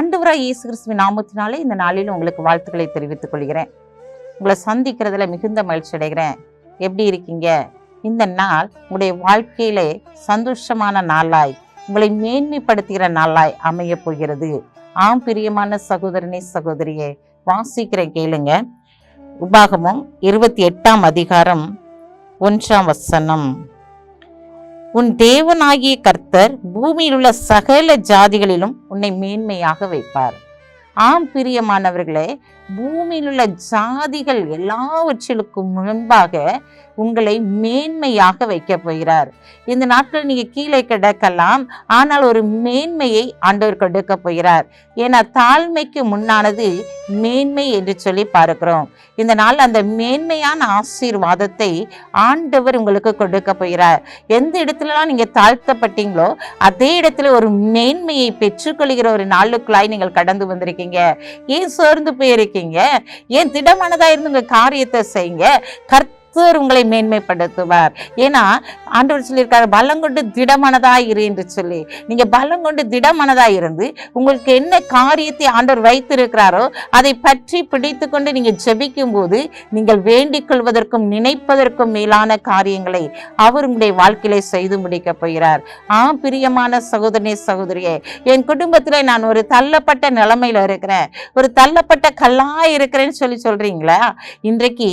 ஆண்டவராய் இயேசு கிறிஸ்துவின் நாமத்தினாலே இந்த நாளில் உங்களுக்கு வாழ்த்துக்களை தெரிவித்துக் கொள்கிறேன். உங்களை சந்திக்கிறதுல மிகுந்த மகிழ்ச்சி அடைகிறேன். எப்படி இருக்கீங்க? இந்த நாள் உங்களுடைய வாழ்க்கையிலே சந்தோஷமான நாளாய் உங்களை மேன்மைப்படுத்துகிற நாளாய் அமைய போகிறது. ஆம் பிரியமான சகோதரனே சகோதரியே வாசிக்கிறேன் கேளுங்க. உபாகமும் இருபத்தி எட்டாம் அதிகாரம் ஒன்றாம் வசனம். உன் தேவனாகிய கர்த்தர் பூமியில் உள்ள சகல ஜாதிகளிலும் உன்னை மேன்மையாக வைப்பார். ஆம் பிரியமானவர்களே பூமியில் உள்ள ஜாதிகள் எல்லாவற்றிலுக்கும் முன்பாக உங்களை மேன்மையாக வைக்க போகிறார். இந்த நாட்கள் நீங்க கீழே கிடக்கலாம் ஆனால் ஒரு மேன்மையை ஆண்டவர் கொடுக்க போகிறார். ஏன்னா தாழ்மைக்கு முன்னானது மேன்மை என்று சொல்லி பார்க்கிறோம். இந்த நாள் அந்த மேன்மையான ஆசீர்வாதத்தை ஆண்டவர் உங்களுக்கு கொடுக்க போகிறார். எந்த இடத்துலலாம் நீங்க தாழ்த்தப்பட்டீங்களோ அதே இடத்துல ஒரு மேன்மையை பெற்றுக்கொள்கிற ஒரு நாளுக்குள்ளாய் நீங்கள் கடந்து வந்திருக்கீங்க. ஏன் சோர்ந்து போயிருக்கீங்க? ஏன் திடமானதா இருந்து உங்கள் காரியத்தை செய்யுங்க? கர்த்தர் உங்களை மேன்மைப்படுத்துவார். ஏன்னா ஆண்டவர் சொல்லியிருக்காரு பலம் கொண்டு இரு என்று சொல்லி. நீங்க பலம் கொண்டு திடமனதா இருந்து உங்களுக்கு என்ன காரியத்தை ஆண்டவர் வைத்திருக்கிறாரோ அதை பற்றி பிடித்து கொண்டு நீங்க ஜெபிக்கும் போது நீங்கள் வேண்டிக் கொள்வதற்கும் நினைப்பதற்கும் மேலான காரியங்களை அவர் உங்களுடைய வாழ்க்கையிலே செய்து முடிக்க போகிறார். ஆ பிரியமான சகோதரனே சகோதரியே என் குடும்பத்துல நான் ஒரு தள்ளப்பட்ட நிலைமையில இருக்கிறேன். ஒரு தள்ளப்பட்ட கல்லா இருக்கிறேன்னு சொல்லி சொல்றீங்களா? இன்றைக்கு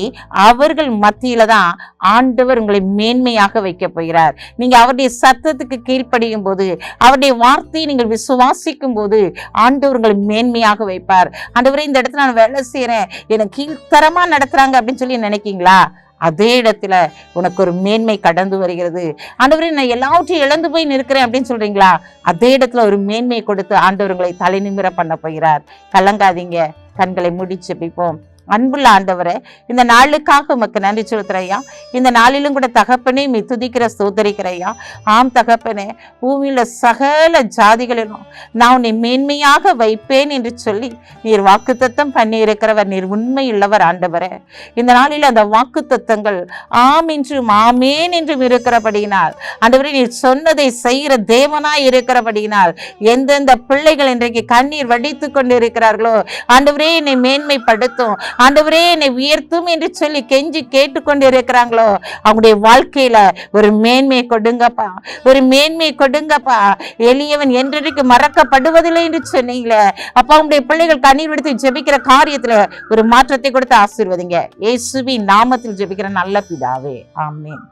அவர்கள் மத்திய மத்தியில தான் ஆண்டவர் உங்களை மேன்மையாக வைக்க போகிறார். நீங்க அவருடைய சத்தத்துக்கு கீழ்ப்படியும் போது அவருடைய வார்த்தையை நீங்கள் விசுவாசிக்கும் போது ஆண்டவர் உங்களை மேன்மையாக வைப்பார். ஆண்டவரே இந்த இடத்துல நான் வேலை செய்யறேன் எனக்கு கீழ்த்தரமா நடத்துறாங்க அப்படின்னு சொல்லி நினைக்கீங்களா? அதே இடத்துல உனக்கு ஒரு மேன்மை கடந்து வருகிறது. ஆண்டவரே நான் எல்லாவற்றையும் இழந்து போய் நிற்கிறேன் அப்படின்னு சொல்றீங்களா? அதே இடத்துல ஒரு மேன்மை கொடுத்து ஆண்டவர்களை தலைநிமிர பண்ண போகிறார். கலங்காதீங்க. கண்களை முடிச்சு பிப்போம் அன்புள்ள ஆண்டவரே இந்த நாளுக்காக உமக்கு நன்றி சொல்கிறையா இந்த நாளிலும் கூட தகப்பனே மீ துதிக்கிற சோதரிக்கிறையா ஆம் தகப்பனே பூமியில சகல ஜாதிகளிலும் நான் உன்னை மேன்மையாக வைப்பேன் என்று சொல்லி நீர் வாக்குத்தத்தம் பண்ணி இருக்கிறவர் நீர் உண்மையுள்ளவர் ஆண்டவரே. இந்த நாளில் அந்த வாக்குத்தத்தங்கள் ஆம் என்றும் ஆமேன் என்றும் இருக்கிறபடியினால் ஆண்டவரே நீர் சொன்னதை செய்கிற தேவனாய் இருக்கிறபடியினால் எந்தெந்த பிள்ளைகள் இன்றைக்கு கண்ணீர் வடித்து கொண்டு இருக்கிறார்களோ ஆண்டவரே என்னை மேன்மைப்படுத்தும். ஆண்டவரே என்னை உயர்த்தும் என்று சொல்லி கெஞ்சி கேட்டுக்கொண்டு இருக்கிறாங்களோ அவங்களுடைய வாழ்க்கையில ஒரு மேன்மை கொடுங்கப்பா. ஒரு மேன்மை கொடுங்கப்பா. எளியவன் என்றைக்கு மறக்கப்படுவதில்லை என்று சொன்னீங்களே. அப்பா உங்களுடைய பிள்ளைகள் கண்ணீர் விடுத்து ஜெபிக்கிற காரியத்துல ஒரு மாற்றத்தை கொடுத்து ஆசீர்வதிங்க. இயேசுவின் நாமத்தில் ஜெபிக்கிற நல்ல பிதாவே. ஆமேன்.